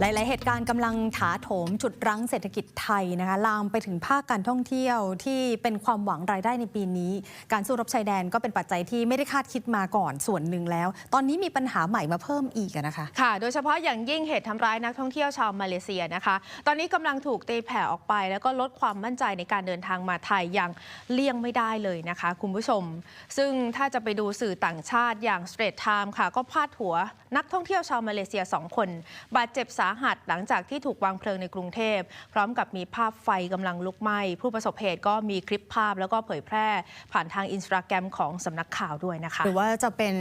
หลาย ๆ เหตุการณ์กำลังถาโถมจุดรั้งเศรษฐกิจไทยนะคะลามไปถึงภาคการท่องเที่ยวที่เป็นความหวังรายได้ในปีนี้ การสู้รบชายแดนก็เป็นปัจจัยที่ไม่ได้คาดคิดมาก่อนส่วนหนึ่งแล้ว ตอนนี้มีปัญหาใหม่มาเพิ่มอีกนะคะ ค่ะ โดยเฉพาะอย่างยิ่งเหตุทำร้ายนักท่องเที่ยวชาวมาเลเซียนะคะ ตอนนี้กำลังถูกตีแผ่ออกไป แล้วก็ลดความมั่นใจในการเดินทางมาไทยอย่างเลี่ยงไม่ได้เลยนะคะ คุณผู้ชม ซึ่งถ้าจะไปดูสื่อต่างชาติอย่าง Straight Time ค่ะ ก็พาดหัวนักท่องเที่ยวชาวมาเลเซีย 2 คน บาดเจ็บสาาหัสหลังจากที่ถูกวางเพลิงในกรุงเทพ พร้อมกับมีภาพไฟกำลังลุกไหม้ ผู้ประสบเหตุก็มีคลิปภาพแล้วก็เผยแพร่ผ่านทางอินสตาแกรมของสำนักข่าวด้วยนะคะ หรือว่าจะเป็น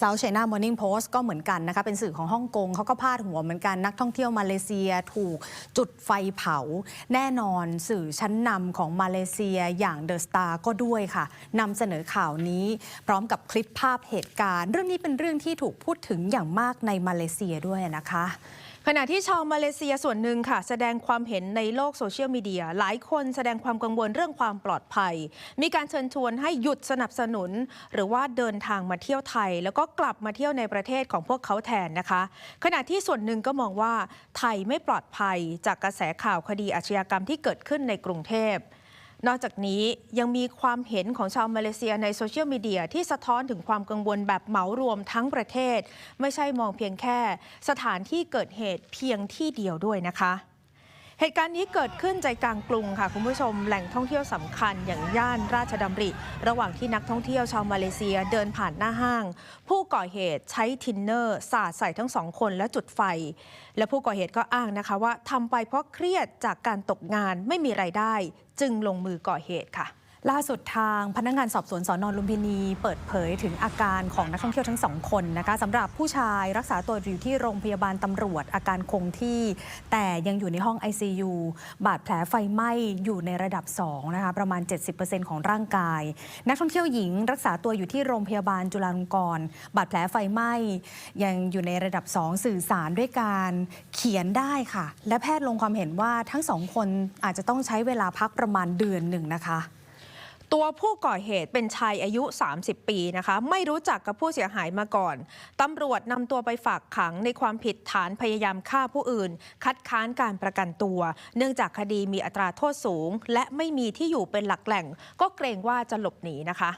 South China Morning Post ก็เหมือนกันนะคะ เป็นสื่อของฮ่องกงเขาก็พาดหัวเหมือนกันนักท่องเที่ยวมาเลเซียถูกจุดไฟเผา แน่นอนสื่อชั้นนำของมาเลเซียอย่างเดอะสตาร์ก็ด้วยค่ะนำเสนอข่าวนี้ พร้อมกับคลิปภาพเหตุการณ์ เรื่องนี้เป็นเรื่องที่ถูกพูดถึงอย่างมากในมาเลเซียด้วยนะคะ ขณะที่ชาวมาเลเซียส่วนหนึ่งค่ะ แสดงความเห็นในโลกโซเชียลมีเดีย หลายคนแสดงความกังวลเรื่องความปลอดภัย มีการเชิญชวนให้หยุดสนับสนุน หรือว่าเดินทางมาเที่ยวไทย แล้วก็กลับมาเที่ยวในประเทศของพวกเขาแทนนะคะ ขณะที่ส่วนหนึ่งก็มองว่าไทยไม่ปลอดภัยจากกระแสข่าวคดีอาชญากรรมที่เกิดขึ้นในกรุงเทพ นอกจากนี้ยังมีความเห็นของชาวมาเลเซียในโซเชียลมีเดียที่สะท้อนถึงความกังวลแบบเหมารวมทั้งประเทศ ไม่ใช่มองเพียงแค่ สถานที่เกิดเหตุเพียงที่เดียวด้วยนะคะ เหตุการณ์นี้เกิดขึ้นใจกลางกรุงค่ะคุณผู้ชมแหล่งท่องเที่ยวสำคัญอย่างย่านราชดำริ ระหว่างที่นักท่องเที่ยวชาวมาเลเซียเดินผ่านหน้าห้าง ผู้ก่อเหตุใช้ทินเนอร์สาดใส่ทั้งสองคนและจุดไฟ และผู้ก่อเหตุก็อ้างนะคะว่าทำไปเพราะเครียดจากการตกงานไม่มีไรายได้ จึงลงมือก่อเหตุค่ะ ล่าสุดทางพนักงานสอบสวนสอนอนลุมพินี เปิดเผยถึงอาการของนักท่องเที่ยวทั้งสองคนนะคะสำหรับผู้ชายรักษาตัวอยู่ที่โรงพยาบาลตำรวจอาการคงที่ แต่ยังอยู่ในห้อง ICU บาดแผลไฟไหม้อยู่ในระดับ2นะคะประมาณ 70%ของร่างกาย นักท่องเที่ยวหญิงรักษาตัวอยู่ที่โรงพยาบาลจุฬาลงกรณ์บาดแผลไฟไหม้ยังอยู่ในระดับ 2 สื่อสารด้วยการเขียนได้ค่ะ และแพทย์ลงความเห็นว่าทั้งสองคนอาจจะต้องใช้เวลาพักประมาณเดือนหนึ่งนะคะ ตัวผู้ก่อเหตุเป็นชายอายุ 30 ปีนะคะ ไม่รู้จักกับผู้เสียหายมาก่อนตำรวจนำตัวไปฝากขังในความผิดฐานพยายามฆ่าผู้อื่น คัดค้านการประกันตัว เนื่องจากคดีมีอัตราโทษสูง และไม่มีที่อยู่เป็นหลักแหล่ง ก็เกรงว่าจะหลบหนีนะคะ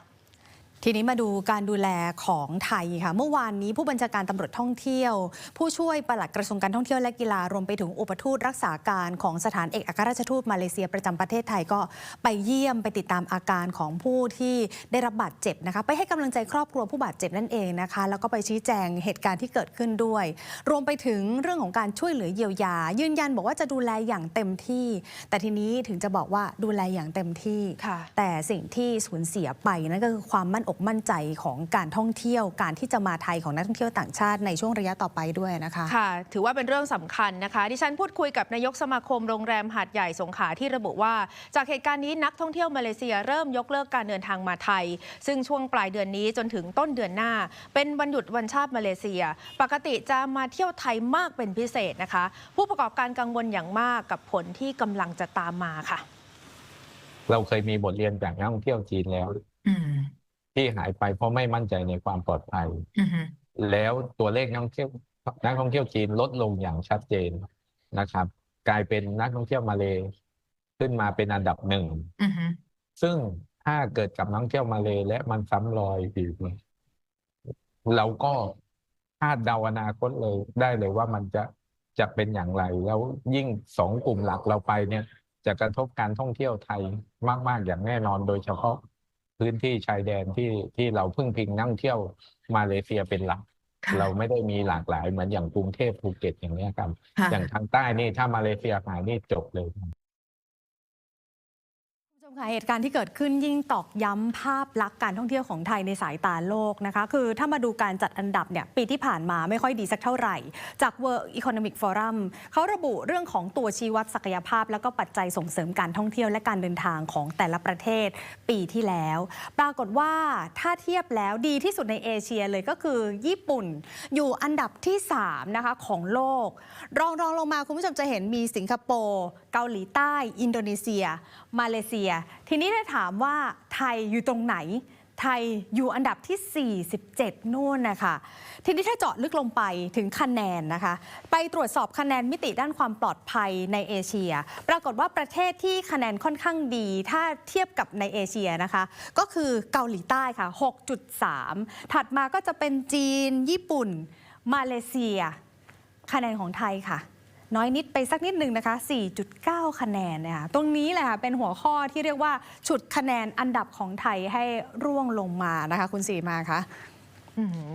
ทีนี้มาดูการดูแลของไทยค่ะ เมื่อวานนี้ผู้บัญชาการตำรวจท่องเที่ยว ผู้ช่วยปลัดกระทรวงการท่องเที่ยวและกีฬารวมไปถึงอุปทูตรักษาการของสถานเอกอัครราชทูตมาเลเซียประจำประเทศไทยก็ไปเยี่ยมไปติดตามอาการของผู้ที่ได้รับบาดเจ็บนะคะ ไปให้กำลังใจครอบครัวผู้บาดเจ็บนั่นเองนะคะ แล้วก็ไปชี้แจงเหตุการณ์ที่เกิดขึ้นด้วย รวมไปถึงเรื่องของการช่วยเหลือเยียวยา ยืนยันบอกว่าจะดูแลอย่างเต็มที่ แต่ทีนี้ถึงจะบอกว่าดูแลอย่างเต็มที่ค่ะแต่สิ่งที่สูญเสียไปนั่นก็คือความมั่นอกมั่นใจของการท่องเที่ยว การที่จะมาไทยของนักท่องเที่ยวต่างชาติในช่วงระยะต่อไปด้วยนะคะค่ะ ถือว่าเป็นเรื่องสำคัญนะคะดิฉันพูดคุยกับนายกสมาคมโรงแรมหาดใหญ่สงขลาที่ระบุว่า จากเหตุการณ์นี้นักท่องเที่ยวมาเลเซียเริ่มยกเลิกการเดินทางมาไทย ซึ่งช่วงปลายเดือนนี้จนถึงต้นเดือนหน้า เป็นวันหยุดวันชาติมาเลเซีย ปกติจะมาเที่ยวไทยมากเป็นพิเศษนะคะ ผู้ประกอบการกังวลอย่างมากกับผลที่กำลังจะตามมาค่ะ เราเคยมีบทเรียนจากนักท่องเที่ยวจีนแล้วอืม ที่หายไปเพราะไม่มั่นใจในความปลอดภัย อืมแล้วตัวเลขนักท่องเที่ยวนักท่องเที่ยวจีนลดลงอย่างชัดเจนนะครับ กลายเป็นนักท่องเที่ยวมาเลขึ้นมาเป็นอันดับหนึ่ง อืมซึ่งถ้าเกิดกับนักท่องเที่ยวมาเลและมันซ้ำรอยอีกเนี่ยเราก็คาดเดาอนาคตเลยได้เลยว่ามันจะจะเป็นอย่างไร แล้วยิ่งสองกลุ่มหลักเราไปเนี่ย จะกระทบการท่องเที่ยวไทยมาก ๆ อย่างแน่นอนโดยเฉพาะ พื้นที่ชายแดนที่ที่เราพึ่งพิงนักท่องเที่ยวมาเลเซียเป็นหลัก ค่ะเราไม่ได้มีหลากหลายเหมือนอย่างกรุงเทพภูเก็ตอย่างเนี้ยครับ ค่ะ อย่างทางใต้นี่ถ้ามาเลเซียหายนี่จบเลยคุณผู้ช มค่ะเหตุการณ์ที่เกิดขึ้นยิ่งตอกย้ำภาพลักษณ์การท่องเที่ยวของไทยในสายตาโลกนะคะ คือถ้ามาดูการจัดอันดับเนี่ยปีที่ผ่านมาไม่ค่อยดีสักเท่าไหร่ จาก World Economic Forum เขาระบุเรื่องของตัวชี้วัดศักยภาพ แล้วก็ปัจจัยส่งเสริมการท่องเที่ยวและการเดินทางของแต่ละประเทศปีที่แล้ว ปรากฏว่าถ้าเทียบแล้วดีที่สุดในเอเชียเลยก็คือ ญี่ปุ่นอยู่อันดับที่3นะคะของโลก รองรองลงมาคุณผู้ชมจะเห็นมีสิงคโปร์เกาหลีใต้ อินโดนีเซีย มาเลเซียทีนี้ถ้าถามว่าไทยอยู่ตรงไหน ไทยอยู่อันดับที่ 47 นู่นนะคะ ทีนี้ถ้าเจาะลึกลงไปถึงคะแนนนะคะ ไปตรวจสอบคะแนนมิติด้านความปลอดภัยในเอเชีย ปรากฏว่าประเทศที่คะแนนค่อนข้างดี ถ้าเทียบกับในเอเชียนะคะ ก็คือเกาหลีใต้ค่ะ 6.3 ถัดมาก็จะเป็นจีน ญี่ปุ่น มาเลเซีย คะแนนของไทยค่ะ น้อยนิดไปสักนิดหนึ่งนะคะ 4.9 คะแนนนะคะตรงนี้แหละค่ะเป็นหัวข้อที่เรียกว่า ฉุดคะแนนอันดับของไทยให้ร่วงลงมานะคะ คุณสีมาคะ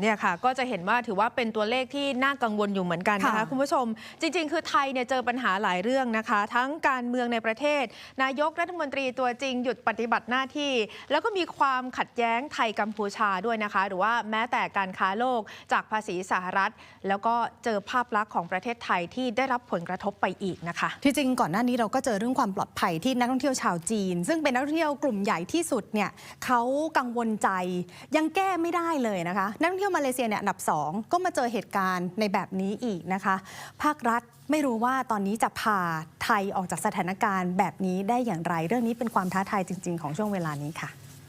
เนี่ยค่ะ ก็จะเห็นว่าถือว่าเป็นตัวเลขที่น่ากังวลอยู่เหมือนกันนะคะค่ะคุณผู้ชม จริง ๆ คือไทยเนี่ยเจอปัญหาหลายเรื่องนะคะ ทั้งการเมืองในประเทศ นายกรัฐมนตรีตัวจริงหยุดปฏิบัติหน้าที่ แล้วก็มีความขัดแย้งไทยกัมพูชาด้วยนะคะ หรือว่าแม้แต่การค้าโลกจากภาษีสหรัฐ แล้วก็เจอภาพลักษณ์ของประเทศไทยที่ได้รับผลกระทบไปอีกนะคะ ที่จริงก่อนหน้านี้เราก็เจอเรื่องความปลอดภัยที่นักท่องเที่ยวชาวจีน ซึ่งเป็นนักท่องเที่ยวกลุ่มใหญ่ที่สุดเนี่ยเขากังวลใจยังแก้ไม่ได้เลยนะคะนักท่องเที่ยวมาเลเซียเนี่ยอันดับ 2 ก็มาเจอเหตุการณ์ในแบบนี้อีกนะคะ ภาครัฐไม่รู้ว่าตอนนี้จะพาไทยออกจากสถานการณ์แบบนี้ได้อย่างไร เรื่องนี้เป็นความท้าทายจริง ๆ ของช่วงเวลานี้ค่ะ